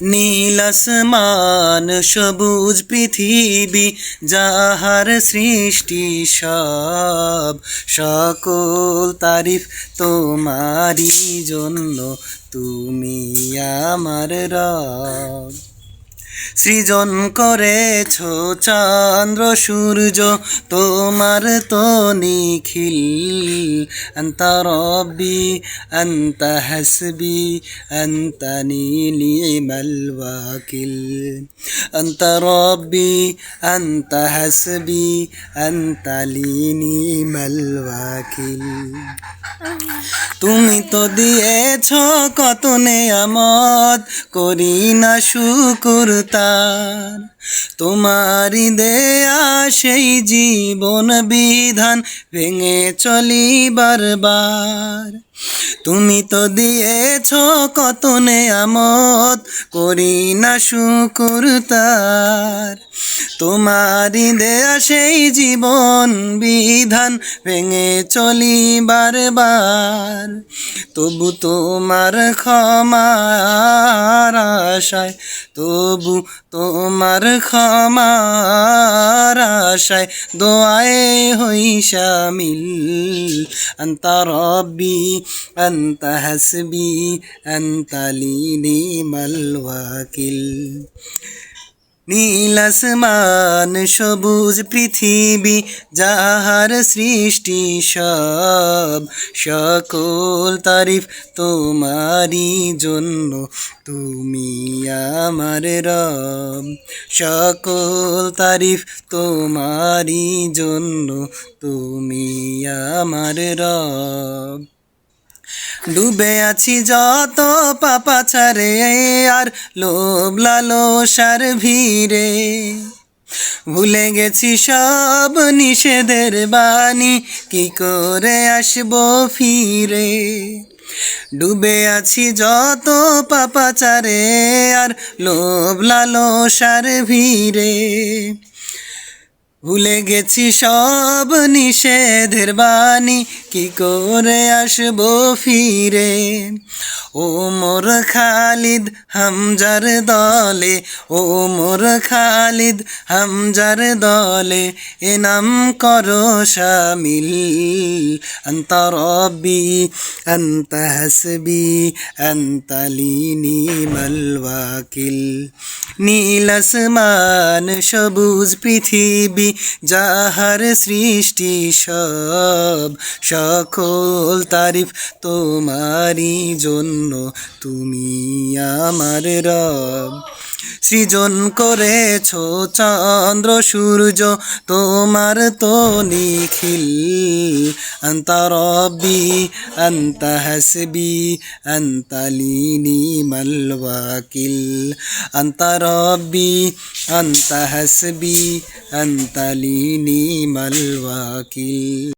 নীল আসমান সবুজ পৃথিবী যাহার সৃষ্টি সব। সকল তারিফ তোমারই জন্য তুমি আমার রব। সৃজন করেছ চন্দ্র সূর্য, তোমার তো নিখিল। অন্তরবি অন্ত হসবি অন্ত আন্তা নীলিমাল ওয়াকিল। আন্তা রব্বি, আন্তা তুমি তো দিয়েছ কত নেয়ামত, করি না শুকুর তার। তোমারই দেয়া সেই জীবন বিধান ভেঙে চলি বারবার। তুমি তো দিয়েছ কত নেয়ামত, করি না শুকুর তার। তোমারি দেয়া সেই জীবন বিধান ভেঙে চলি বারবার তবু তোমার ক্ষমার আশায়, তবু তোমার ক্ষমার আশায় দোয়ায় হই শামিল আন্তা রব্বি অন্ত হাসবি অন্তলি লিনি নীল আসমান, সবুজ পৃথিবী, যাহার সৃষ্টি সব। সকল তারিফ তোমারই জন্য, তুমি আমার রব। সকল তারিফ তোমারই জন্য, তুমি আমার রব। ডুবে আছি যত পাপা ছাড়ে, আর লোভ লালসার ভিড়ে। ভুলে গেছি সব নিষেধের বাণী, কি করে আসব ফিরে? ডুবে আছি যত পাপাচারে আর লোভ লালো লালসার ভিড়ে। ভুলে গেছি সব নিষেধের বাণী। কি করে আসব ফিরে? ও মোর খালিদ হামজার দলে, ও মোর খালিদ হামজার দলে, এ নাম করো সামিল অন্তর বি অন্ত হসবি অন্তলিনি মালওয়াকিল নীলসমান সবুজ পৃথিবী যাহার সৃষ্টি সব সকল তারিফ তোমারই জন্য তুমি আমার রব। সৃজন করেছ চন্দ্র, সূর্য, তোমার তো নিখিল। অন্তরবি অন্ত হসবি অন্তলিনি মলবাকিল অন্তরবি অন্ত হসবি অন্তলিনি মলবাকিল